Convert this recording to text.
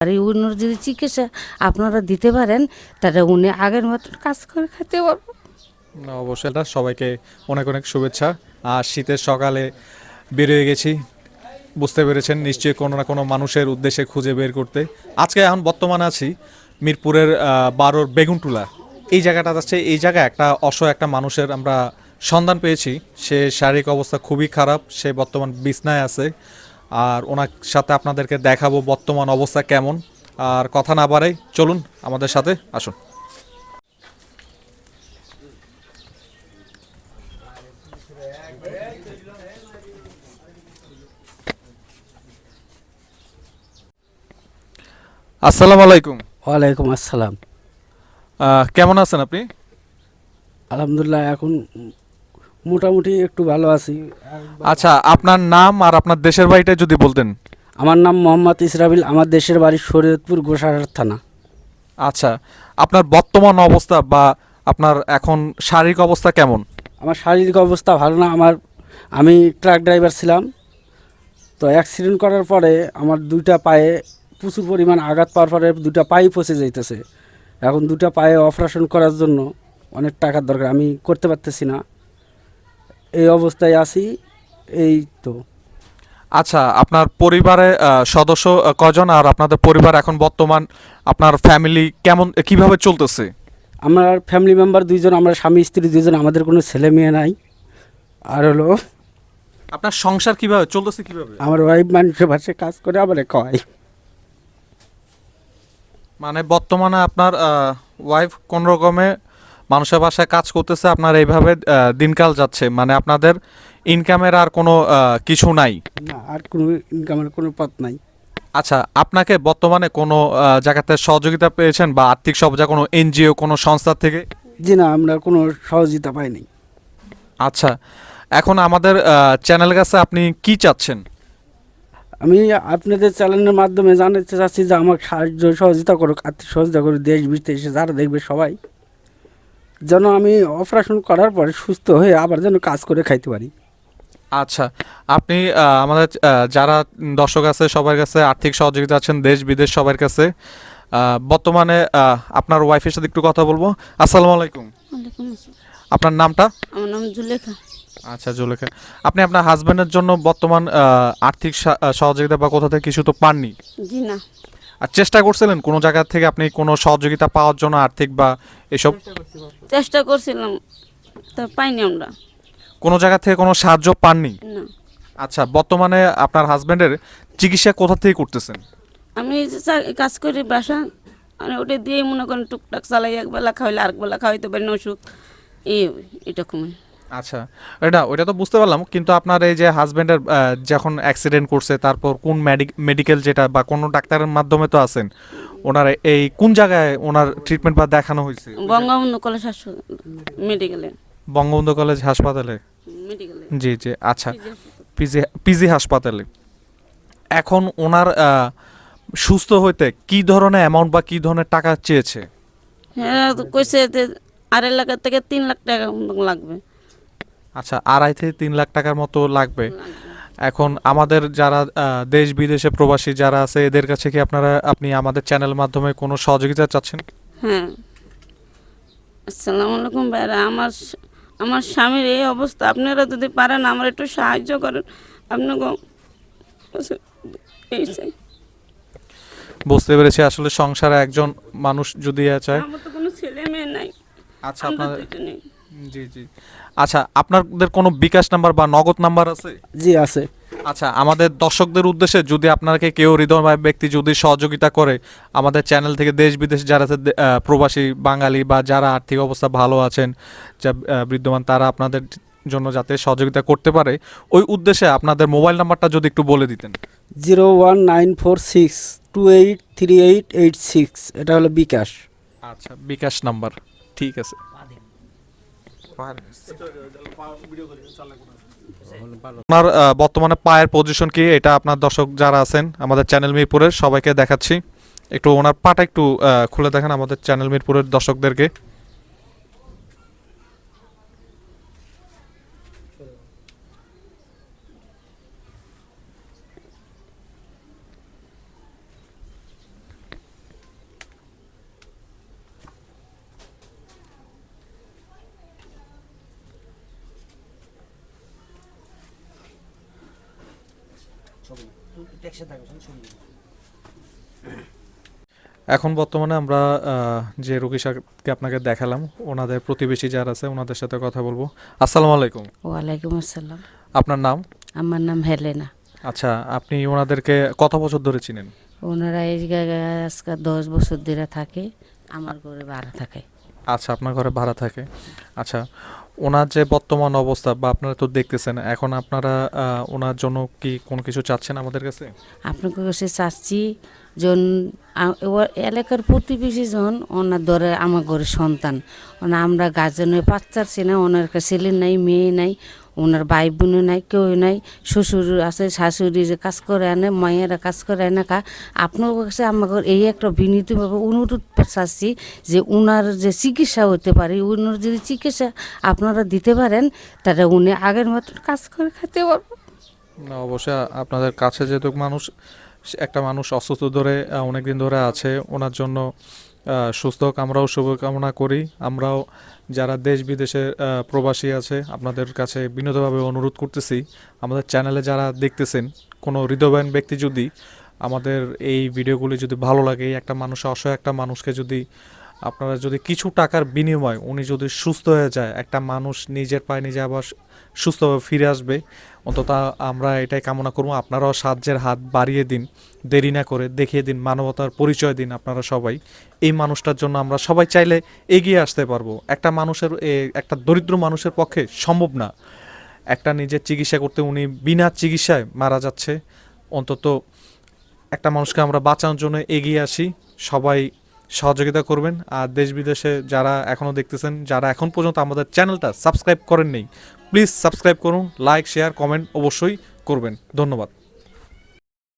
আর এই উনার যদি চিকিৎসা আপনারা দিতে পারেন তাহলে উনি আগের মতন কাজ করে খেতে পারব। না, অবশ্যই। এটা সবাইকে অনেক অনেক শুভেচ্ছা। আর শীতের সকালে বেরিয়ে গেছি বুঝতে পেরেছেন নিশ্চয়ই কোনো না কোনো মানুষের উদ্দেশ্যে খুঁজে বের করতে। আজকে এখন বর্তমানে আছি মিরপুরের বারোর বেগুনটুলা। এই জায়গাটা যাচ্ছে এই জায়গায় একটা অসহায় একটা মানুষের আমরা সন্ধান পেয়েছি। সে শারীরিক অবস্থা খুবই খারাপ সে বর্তমান বিছনায় আছে। আর ওনার সাথে আপনাদেরকে দেখাবো বর্তমান অবস্থা কেমন। আর কথা না বাড়াই চলুন আমাদের সাথে আসুন। আসসালামু আলাইকুম। ওয়ালাইকুম আসসালাম। কেমন আছেন আপনি? আলহামদুলিল্লাহ এখন মোটামুটি একটু ভালো আছি। আচ্ছা আপনার নাম আর আপনার দেশের বাড়িটা যদি বলতেন। আমার নাম মোহাম্মদ ইসরাবিল আমার দেশের বাড়ি শরীয়তপুর গোসাহার থানা। আচ্ছা আপনার বর্তমান অবস্থা বা আপনার এখন শারীরিক অবস্থা কেমন? আমার শারীরিক অবস্থা ভালো না আমার আমি ট্রাক ড্রাইভার ছিলাম। তো অ্যাক্সিডেন্ট করার পরে আমার দুইটা পায়ে প্রচুর পরিমাণ আঘাত পাওয়ার পরে দুটা পাই পচে যাইতেছে। এখন দুটা পায়ে অপারেশন করার জন্য অনেক টাকার দরকার আমি করতে পারতেছি না। এই অবস্থায় আছি এই তো। আচ্ছা আপনার পরিবারে সদস্য কজন আর আপনাদের পরিবার এখন বর্তমান আপনার ফ্যামিলি কেমন কীভাবে চলতেছে? আমার ফ্যামিলি মেম্বার দুইজন আমরা স্বামী স্ত্রী দুইজন আমাদের কোনো ছেলে মেয়ে নাই। আর হলো আপনার সংসার কীভাবে চলতেছে কীভাবে? আমার ওয়াইফ মানুষের ভাষায় কাজ করে আবার খাওয়াই মানে বর্তমানে আপনার ওয়াইফ কোন রকমে মানুষের বাসায় কাজ করতেছে আপনার এইভাবে দিনকাল যাচ্ছে। মানে আপনাদের ইনকামের আর কোনো কিছু নাই? না আর কোনো ইনকামের কোনো পথ নাই। আচ্ছা আপনাকে বর্তমানে কোনো জায়গাতে সহযোগিতা পেয়েছেন বা আর্থিক সহযোগিতা কোনো এনজিও কোনো সংস্থা থেকে? জি না আমরা কোনো সহযোগিতা পাইনি। আচ্ছা এখন আমাদের চ্যানেল কাছে আপনি কি চাচ্ছেন? আমি আপনাদের চ্যানেলের মাধ্যমে জানাতে চাচ্ছি যে আমাকে সাহায্য সহযোগিতা করুক আর্থিক সহযোগিতা করুক দেশ বিদেশে যারা দেখবে সবাই। যেন আমি অপারেশন করার পরে সুস্থ হয়ে আবার যেন কাজ করে খাইতে পারি। আচ্ছা আপনি আমাদের যারা দর্শক আছে সবার কাছে আর্থিক সহযোগিতা আছেন দেশ বিদেশ সবার কাছে বর্তমানে আপনার ওয়াইফের সাথে একটু কথা বলব। আসসালামু আলাইকুম। আপনার নামটা? আমার নাম জুলেখা। আচ্ছা জুলেখা। আপনি আপনার হাজবেন্ডের জন্য বর্তমান আর্থিক সা- সহযোগিতা বা কোথা থেকে কিছু তো পাননি? জি না। আর চেষ্টা করছিলেন কোনো জায়গা থেকে আপনি কোনো সহযোগিতা পাওয়ার জন্য আর্থিক বা এসব? চেষ্টা করছিলাম তা পাইনি আমরা। কোনো জায়গা থেকে কোনো সাহায্য পাননি? না। আচ্ছা বর্তমানে আপনার হাজবেন্ডের চিকিৎসা কোথা থেকে করতেছেন? আমি যে চা- কাজ করি বাসা মানে ওটা দিয়ে মনে করেন টুকটাক চালাই একবেলা খাওয়াইলে আরেকবেলা খাওয়াইতে পারি না ওষুধ। এই এরকমই আচ্ছা। এটা ওইটা তো বুঝতে পারলাম কিন্তু আপনার এই যে হাজবেন্ডের যখন অ্যাক্সিডেন্ট করছে তারপর কোন মেডিকেল যেটা বা কোনো ডাক্তারের মাধ্যমে তো আছেন ওনার এই কোন জায়গায় ওনার ট্রিটমেন্ট বা দেখানো হয়েছে? বঙ্গবন্ধু কলেজ মেডিকেলে বঙ্গবন্ধু কলেজ হাসপাতালে? জি জি আচ্ছা। পিজি পিজি হাসপাতালে। এখন ওনার সুস্থ হইতে কি ধরনের অ্যামাউন্ট বা কি ধরনের টাকা চেয়েছে? হ্যাঁ কইছে আড়াই লাখ থেকে তিন লাখ টাকা লাগবে। আচ্ছা আড়াই থেকে তিন লাখ টাকার মতো লাগবে। এখন আমাদের যারা দেশ বিদেশে প্রবাসী যারা আছে এদের কাছে কি আপনারা আপনি আমাদের চ্যানেল মাধ্যমে কোনো সহযোগিতা চাচ্ছেন? হ্যাঁ। আসসালামু আলাইকুম ভাইরা আমার আমার স্বামীর এই অবস্থা। আপনারা যদি পারেন আমার একটু সাহায্য করেন। আপনাকে এই চাই। বুঝতে পেরেছি আসলে সংসারে একজন মানুষ যদি ইয়ে চায়। আমার তো কোনো ছেলে মেয়ে নাই। আচ্ছা আমরা আপনার দুজনেই। জি জি। আচ্ছা আপনাদের কোনো বিকাশ নাম্বার বা নগদ নাম্বার আছে? জি আছে। আচ্ছা আমাদের দর্শকদের উদ্দেশ্যে যদি আপনাকে কেউ হৃদয়ময় ব্যক্তি যদি সহযোগিতা করে আমাদের চ্যানেল থেকে দেশ বিদেশ যারা আছে প্রবাসী বাঙালি বা যারা আর্থিক অবস্থা ভালো আছেন যা বিদ্যমান তারা আপনাদের জন্য যাতে সহযোগিতা করতে পারে ওই উদ্দেশ্যে আপনাদের মোবাইল নাম্বারটা যদি একটু বলে দিতেন। Zero one nine four six two eight three eight eight six এটা হলো বিকাশ। আচ্ছা বিকাশ নাম্বার ঠিক আছে। আপনার বর্তমানে পায়ের পজিশন কি, এটা আপনার দর্শক যারা আছেন আমাদের চ্যানেল মিরপুরের সবাইকে দেখাচ্ছি। একটু ওনার পাটা একটু খুলে দেখেন আমাদের চ্যানেল মিরপুরের দর্শকদেরকে। এখন বর্তমানে আমরা যে রোগী সাহেবকে আপনাকে দেখালাম ওনাদের প্রতিবেশী যারা আছে ওনাদের সাথে কথা বলব। আসসালামু আলাইকুম। ওয়ালাইকুম আসসালাম। আপনার নাম? আমার নাম হেলেনা। আচ্ছা আপনি ওনাদেরকে কত বছর ধরে চিনেন? ওনারা এই জায়গায় আজকে দশ বছর ধরে থাকে আমার ঘরে ভাড়া থাকে। আচ্ছা আপনার ঘরে ভাড়া থাকে। আচ্ছা ওনার যে বর্তমান অবস্থা, বা আপনারা তো দেখতেছেন, এখন আপনারা ওনার জন্য কি কোনো কিছু চাচ্ছেন আমাদের কাছে? আপনাকে কাছে চাচ্ছি জন এলাকার প্রতিবেশী জন, ওনার ধরে আমার ঘরের সন্তান। ওনা আমরা গার্জেনের পাচ্চারছি না ওনার কাছে ছেলে নাই, মেয়ে নাই ওনার ভাই বোন নাই কেউ নাই, শ্বশুর আছে, শাশুড়ি যে কাজ করে আনে, মায়েরা কাজ করে আনে কা। আপনার কাছে আমাকে এই একটা বিনীতভাবে অনুরোধ চাচ্ছি যে ওনার যে চিকিৎসা হতে পারে ওনার যদি চিকিৎসা আপনারা দিতে পারেন, তাহলে উনি আগের মতন কাজ করে খেতে পারব। না, অবশ্যই আপনাদের কাছে যেহেতু মানুষ, একটা মানুষ অসুস্থ ধরে অনেক দিন ধরে আছে, ওনার জন্য সুস্থ হোক, আমরাও শুভকামনা করি। আমরাও যারা দেশ বিদেশে প্রবাসী আছে, আপনাদের কাছে বিনোদভাবে অনুরোধ করতেছি, আমাদের চ্যানেলে যারা দেখতেছেন, কোনো হৃদয়বান ব্যক্তি যদি আমাদের এই ভিডিওগুলি যদি ভালো লাগে, একটা মানুষ অসহায় একটা মানুষকে যদি আপনারা যদি কিছু টাকার বিনিময় উনি যদি সুস্থ হয়ে যায়, একটা মানুষ নিজের পায়ে নিজে আবার সুস্থভাবে ফিরে আসবে, অন্তত আমরা এটাই কামনা করব, আপনারাও সাহায্যের হাত বাড়িয়ে দিন, দেরি না করে দেখিয়ে দিন, মানবতার পরিচয় দিন আপনারা সবাই। এই মানুষটার জন্য আমরা সবাই চাইলে এগিয়ে আসতে পারব। একটা মানুষের একটা দরিদ্র মানুষের পক্ষে সম্ভব না। একটা নিজের চিকিৎসা করতে উনি বিনা চিকিৎসায় মারা যাচ্ছে। অন্তত একটা মানুষকে আমরা বাঁচানোর জন্য এগিয়ে আসি। সবাই সহযোগিতা করবেন। আর দেশ বিদেশে যারা এখনও দেখতেছেন, যারা এখন পর্যন্ত আমাদের চ্যানেলটা সাবস্ক্রাইব করেন নেই প্লিজ সাবস্ক্রাইব করুন লাইক শেয়ার কমেন্ট অবশ্যই করবেন। ধন্যবাদ।